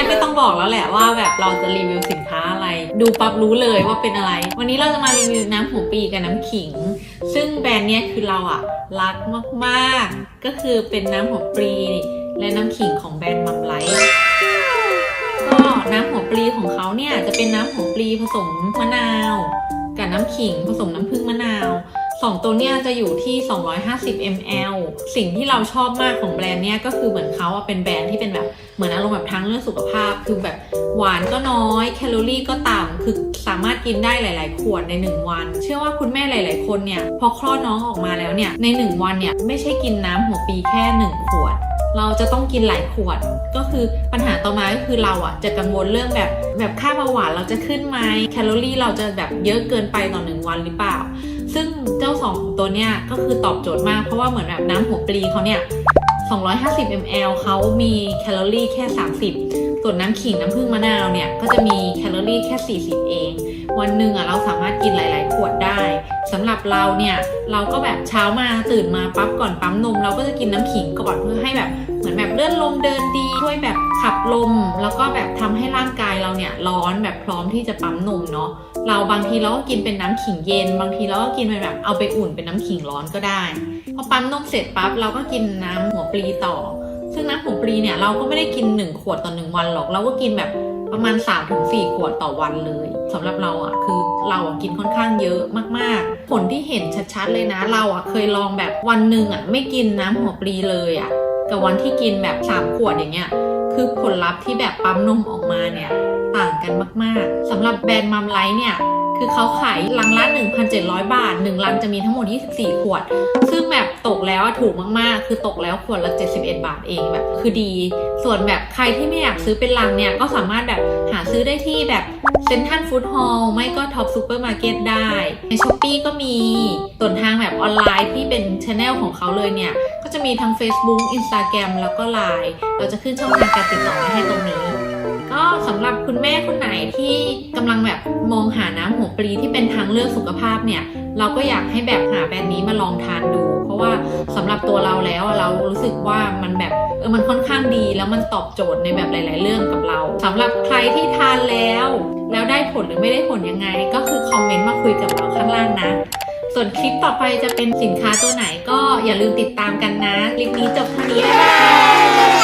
นี้ยไม่ต้องบอกแล้วแหละว่าแบบเราจะรีวิวสินค้าอะไร ดูปั๊บรู้เลยว่าเป็นอะไร วันนี้เราจะมารีวิวน้ำหัวปีกับน้ำขิง ซึ่งแบรนด์เนี้ยคือเราอะรักมากๆ ก็คือเป็นน้ำหัวปลีและน้ำขิงของแบรนด์มัมไลท์ก็น้ำหัวปลีของเขาเนี่ยจะเป็นน้ำหัวปลีผสมมะนาว กับน้ำขิงผสมน้ำผึ้งมะนาว สองตัวเนี่ยจะอยู่ที่ 250 ml สิ่งที่เราชอบมากของแบรนด์เนี่ยก็คือเหมือนเขาอะเป็นแบรนด์ที่เป็นแบบเหมือนอารมณ์แบบทั้งเรื่องสุขภาพ คือแบบหวานก็น้อย แคลอรี่ก็ต่ำคือสามารถกินได้หลาย ๆ ขวดใน 1 วัน เชื่อว่าคุณแม่หลาย ๆ คนเนี่ยพอคลอดน้องออกมาแล้วเนี่ยใน 1 วันเนี่ยไม่ใช่กินน้ำหัวปีแค่ 1 ขวด เราจะต้องกินหลายขวด ก็คือปัญหาต่อมาก็คือเราอะจะกังวลเรื่องแบบแบบค่าเบาหวานเราจะขึ้นไหมแคลอรี่เราจะแบบเยอะเกินไปต่อหนึ่งวันหรือเปล่า ซึ่งเจ้าสองตัวเนี้ยก็คือตอบโจทย์มากเพราะว่าเหมือนแบบน้ำหัวปลีเขาเนี่ย 250 ml เขามีแคลอรี่แค่ 30 ส่วนน้ำขิงน้ำผึ้งมะนาวเนี่ยก็จะมีแคลอรี่แค่ 40 เอง วันหนึ่งอะเราสามารถกินหลาย ๆ ขวดได้สำหรับเราเนี่ยเราก็แบบเช้ามาตื่นมาปั๊บก่อนปั๊มนม เราก็จะกินน้ำขิงก่อนเพื่อให้แบบ เหมือนแบบเลื่อนลมเดินดี ช่วยแบบขับลม แล้วก็แบบทำให้ร่างกายเราเนี่ยร้อนแบบพร้อมที่จะปั๊มนมเนาะเราบางทีเราก็กินเป็นน้ำขิงเย็น บางทีเราก็กินเป็นแบบเอาไปอุ่นเป็นน้ำขิงร้อนก็ได้พอปั๊มนมเสร็จปั๊บเราก็กินน้ำหัวปลีต่อ ซึ่งน้ำหัวปลีเนี่ยเราก็ไม่ได้กิน 1 ขวดต่อ1วันหรอกเราก็กินแบบประมาณ 3-4 ขวดต่อวันเลยสำหรับเราอะคือเราอะกินค่อนข้างเยอะมากๆ ผลที่เห็นชัดๆเลยนะ เราอะเคยลองแบบวันหนึ่งอะไม่กินน้ำหัวปลีเลยอะ กับวันที่กินแบบ3ขวดอย่างเงี้ยคือผลลัพธ์ที่แบบปั๊มนมออกมาเนี่ยต่างกันมากๆสำหรับแบรนด์มัมไลท์เนี่ยคือเขาขายลังละ 1,700 บาท 1 ลังจะมีทั้งหมด 24 ขวด ซึ่งแบบตกแล้วถูกมากๆ คือตกแล้วขวดละ 71 บาทเองแบบคือดี ส่วนแบบใครที่ไม่อยากซื้อเป็นลังเนี่ย ก็สามารถแบบหาซื้อได้ที่แบบเซ็นทันฟู้ดฮอลล์ไม่ก็ท็อปซูเปอร์มาร์เก็ตได้ ในช้อปปีก็มีส่วนทางแบบออนไลน์ที่เป็นช anel ของเขาเลยเนี่ย ก็จะมีทั้ง Facebook Instagram แล้วก็ Line เราจะขึ้นช่องทางการติดต่อให้ตรงนี้ ก็สำหรับคุณแม่คนไหนที่กำลังแบบมองหาน้ำหัวปลีที่เป็นทางเลือกสุขภาพเนี่ยเราก็อยากให้แบบหาแบรนด์นี้มาลองทานดู เพราะว่าสำหรับตัวเราแล้วเรารู้สึกว่ามันแบบเออมันค่อนข้างดีแล้วมันตอบโจทย์ในแบบหลาย ๆ เรื่องกับเราสำหรับใครที่ทานแล้ว แล้วได้ผลหรือไม่ได้ผลยังไง ก็คือคอมเมนต์มาคุยกับเราข้างล่างนะ ส่วนคลิปต่อไปจะเป็นสินค้าตัวไหนก็อย่าลืมติดตามกันนะ คลิปนี้จบเท่านี้บ๊ายบาย